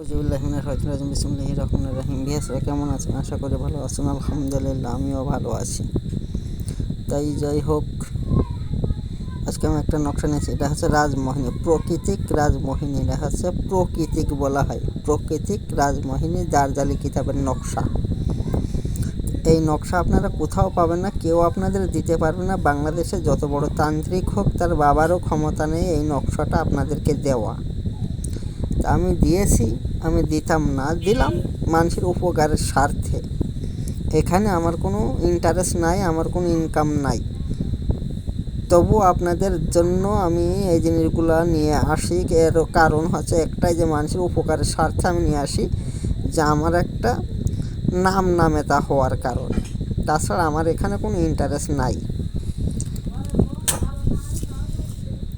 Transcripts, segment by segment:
ফজিউল্লাহমিনের হজরাজম বিসমুল্লাহ রহমান রাহিম। বিহাসরা কেমন আছেন? আশা করি ভালো আছেন। আলহামদুলিল্লাহ, আমিও ভালো আছি। তাই যাই হোক, আজকে আমি একটা নকশা নিয়েছি। এটা হচ্ছে রাজমোহিনী, প্রকৃতিক রাজমোহিনী। এটা হচ্ছে প্রকৃতিক বলা হয়। প্রকৃতিক রাজমোহিনী জারজালি কিতাবের নকশা। এই নকশা আপনারা কোথাও পাবেন না, কেউ আপনাদের দিতে পারবে না। বাংলাদেশে যত বড় তান্ত্রিক হোক, তার বাবারও ক্ষমতা নেই এই নকশাটা আপনাদেরকে দেওয়া। তা আমি দিয়েছি আমি দিতাম না, দিলাম মানুষের উপকারের স্বার্থে। এখানে আমার কোনো ইন্টারেস্ট নাই, আমার কোনো ইনকাম নাই। তবু আপনাদের জন্য আমি এই জিনিসগুলো নিয়ে আসি। এর কারণ হচ্ছে একটাই যে মানুষের উপকারের স্বার্থে আমি নিয়ে আসি, যে আমার একটা নাম নামে তা হওয়ার কারণে। তাছাড়া আমার এখানে কোনো ইন্টারেস্ট নাই।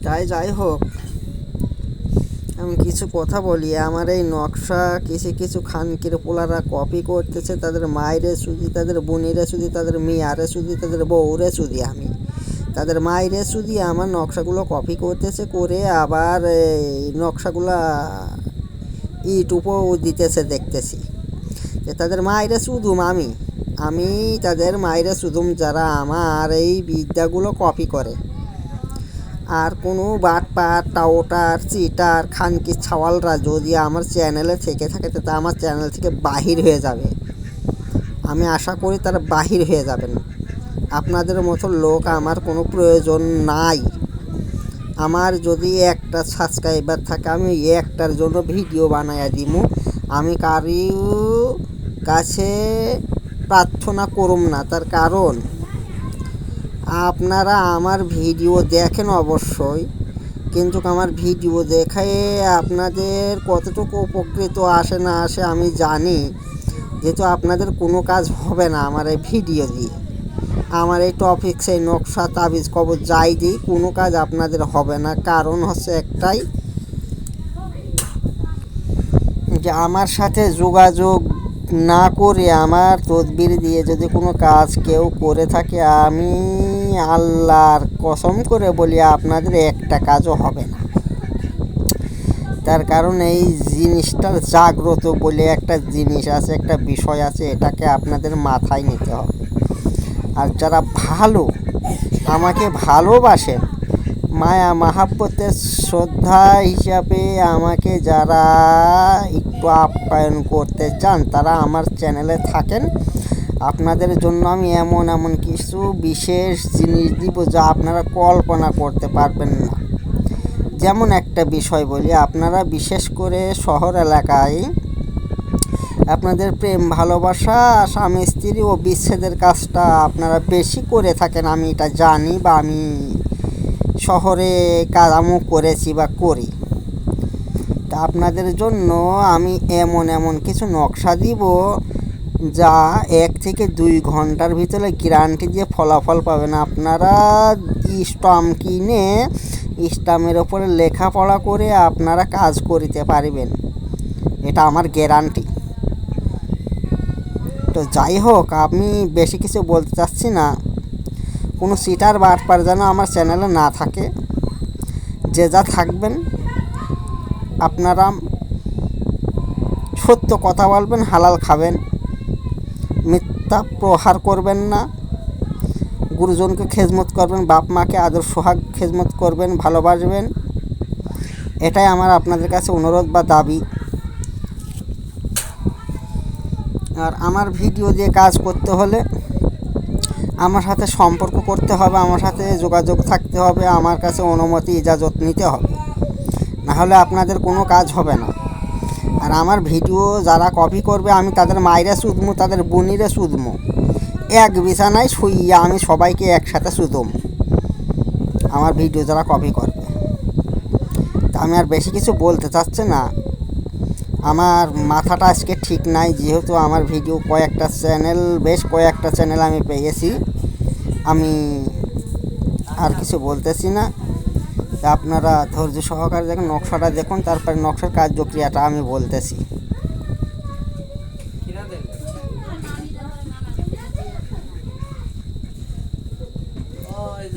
তাই যাই হোক আমি কিছু কথা বলি। আমার এই নকশা কিছু কিছু খানকির পোলারা কপি করতেছে তাদের মায়েরে শুধু তাদের বোনেরে শুধু তাদের মেয়ারে শুধু তাদের বউরে শুধু আমি। তাদের মায়েরে শুধু আমার নকশাগুলো কপি করতেছে করে আবার এই নকশাগুলো ইউটিউবও দিতেছে দেখতেছি। যে তাদের মায়েরে শুধুম আমি। আমি তাদের মায়েরে শুধুম যারা আমার এই বিদ্যাগুলো কপি করে। আর কোনো বাটপার টাওটার, চিটার, খানকি, ছাওয়ালরা যদি আমার চ্যানেলে থেকে থাকে, তো আমার চ্যানেল থেকে বাহির হয়ে যাবে। আমি আশা করি তারা বাহির হয়ে যাবেন। আপনাদের মতো লোক আমার কোনো প্রয়োজন নাই। আমার যদি একটা সাবস্ক্রাইবার থাকে, আমি একটার জন্য ভিডিও বানাইয়া দিব আমি কারি কাছে প্রার্থনা করুম না, তার কারণ আপনারা আমার ভিডিও দেখেন অবশ্যই। কিন্তু আমার ভিডিও দেখে আপনাদের কতটুকু উপকৃত আসে না আসে আমি জানি। যেহেতু আপনাদের কোনো কাজ হবে না আমার এই ভিডিও দিয়ে। আমার এই টপিক সেই নকশা, তাবিজ কবর যাই দিই, কোনো কাজ আপনাদের হবে না। কারণ হচ্ছে একটাই যে আমার সাথে যোগাযোগ না করে আমার তদবির দিয়ে যদি কোনো কাজ কেউ করে থাকে, আমি আল্লাহর কসম করে বলি, আপনাদের একটা কাজও হবে না। তার কারণ এই জিনিসটার জাগ্রত বলে একটা জিনিস আছে, একটা বিষয় আছে, এটাকে আপনাদের মাথায় নিতে হবে। আর যারা ভালো, আমাকে ভালোবাসেন, মায়া, মাহাব্বতের শ্রদ্ধা হিসাবে আমাকে যারা একটু আপ্যায়ন করতে চান, তারা আমার চ্যানেলে থাকেন। আপনাদের জন্য আমি এমন এমন কিছু বিশেষ জিনিস দিব যা আপনারা কল্পনা করতে পারবেন না। যেমন একটা বিষয় বলি, আপনারা বিশেষ করে শহর এলাকায় আপনাদের প্রেম, ভালোবাসা, স্বামী, স্ত্রী ও বিচ্ছেদের কাজটা আপনারা বেশি করে থাকেন, আমি এটা জানি বা আমি শহরে কাজ আমিও করেছি বা করি। তা আপনাদের জন্য আমি এমন এমন কিছু নকশা দিব যা এক থেকে দুই ঘণ্টার ভিতরে গ্যারান্টি দিয়ে ফলাফল পাবেন। আপনারা স্টাম্প কিনে স্টাম্পের ওপরে লেখাপড়া করে আপনারা কাজ করিতে পারবেন। এটা আমার গ্যারান্টি তো যাই হোক, আমি বেশি কিছু বলতে চাচ্ছি না। কোনো সিটার বাটপার যেন আমার চ্যানেলে না থাকে। যে যা থাকবেন, আপনারা সত্য কথা বলবেন, হালাল খাবেন। মিথ্যা প্রহার করবেন না। গুরুজনকে খেজমত করবেন, বাপ মাকে আদর সোহাগ খেজমত করবেন, ভালোবাসবেন। এটাই আমার আপনাদের কাছে অনুরোধ বা দাবি। আর আমার ভিডিও দিয়ে কাজ করতে হলে আমার সাথে সম্পর্ক করতে হবে, আমার সাথে যোগাযোগ থাকতে হবে, আমার কাছে অনুমতি, ইজাজত নিতে হবে। নাহলে আপনাদের কোনো কাজ হবে না। আর আমার ভিডিও যারা কপি করবে, আমি তাদের মায়েরা শুধমু তাদের বোনিরে শুধমু এক বিছানায় শুইয়া আমি সবাইকে একসাথে শুধুম আমার ভিডিও যারা কপি করবে। তা আমি আর বেশি কিছু বলতে চাচ্ছি না। আমার মাথাটা আজকে ঠিক নাই, যেহেতু আমার ভিডিও কয়েকটা চ্যানেল, বেশ কয়েকটা চ্যানেল আমি পেয়েছি। আমি আর কিছু বলতেছি না। আপনারা ধৈর্য সহকারে দেখুন, নকশাটা দেখুন, তারপরে নকশার কার্যক্রিয়াটা আমি বলতেছি।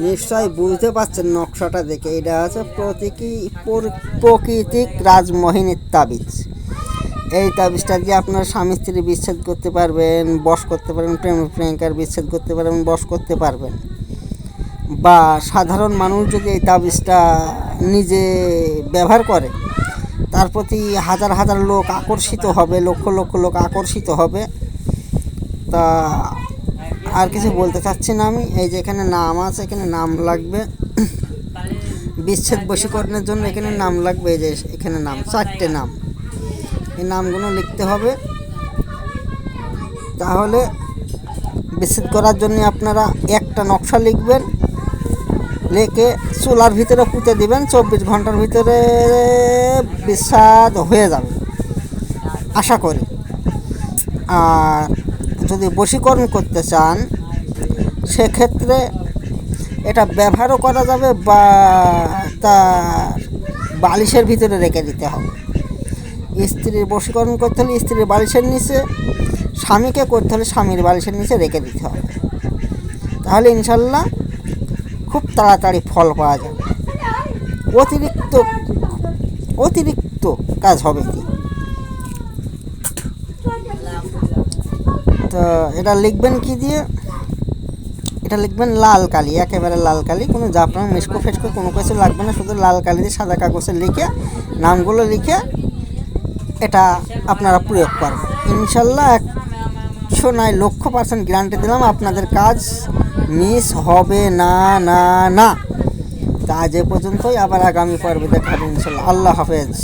নিশ্চয় বুঝতে পারছেন নকশাটা দেখে, এটা হচ্ছে প্রতীকী প্রকৃতিক রাজমোহিনীর তাবিজ। এই তাবিজটা দিয়ে আপনার স্বামী স্ত্রী বিচ্ছেদ করতে পারবেন বশ করতে পারবেন, প্রেম প্রেমিকার বিচ্ছেদ করতে পারবেন বশ করতে পারবেন। বা সাধারণ মানুষ যদি এই তাবিজটা নিজে ব্যবহার করে, তার প্রতি হাজার হাজার লোক আকর্ষিত হবে, লক্ষ লক্ষ লোক আকর্ষিত হবে। তা আর কিছু বলতে চাচ্ছি না আমি। এই যে এখানে নাম আছে, এখানে নাম লাগবে। বিচ্ছেদ বশীকরণের জন্য এখানে নাম লাগবে, এই যে এখানে নাম, চারটে নাম। এই নামগুলো লিখতে হবে। তাহলে বিচ্ছেদ করার জন্য আপনারা একটা নকশা লিখবেন। লিখে চুলার ভিতরে পুঁতে দিবেন, চব্বিশ ঘণ্টার ভিতরে বিস্বাদ হয়ে যাবে। আশা করি। আর যদি বশীকরণ করতে চান, সেক্ষেত্রে এটা ব্যবহারও করা যাবে বা তার বালিশের ভিতরে রেখে দিতে হবে। স্ত্রীর বশীকরণ করতে হলে স্ত্রীর বালিশের নিচে, স্বামীকে করতে হলে স্বামীর বালিশের নিচে রেখে দিতে হবে। তাহলে ইনশাল্লাহ খুব তাড়াতাড়ি ফল পাওয়া যাবে। অতিরিক্ত অতিরিক্ত কাজ হবে কি? তো এটা লিখবেন কি দিয়ে? এটা লিখবেন লাল কালি, একেবারে লাল কালি, কোনো জাফরান মিসকো ফেসকো কোনো কিছু লাগবে না, শুধু লাল কালি দিয়ে সাদা কাগজে লিখে, নামগুলো লিখে এটা আপনারা প্রয়োগ করবেন। ইনশাল্লাহ একশো নয় লক্ষ পার্সেন্ট গ্যারান্টি দিলাম, আপনাদের কাজ মিস হবে না না না। তা এ পর্যন্তই, আবার আগামী পর্বে দেখাবো ইনশাল্লাহ। আল্লাহ হাফেজ।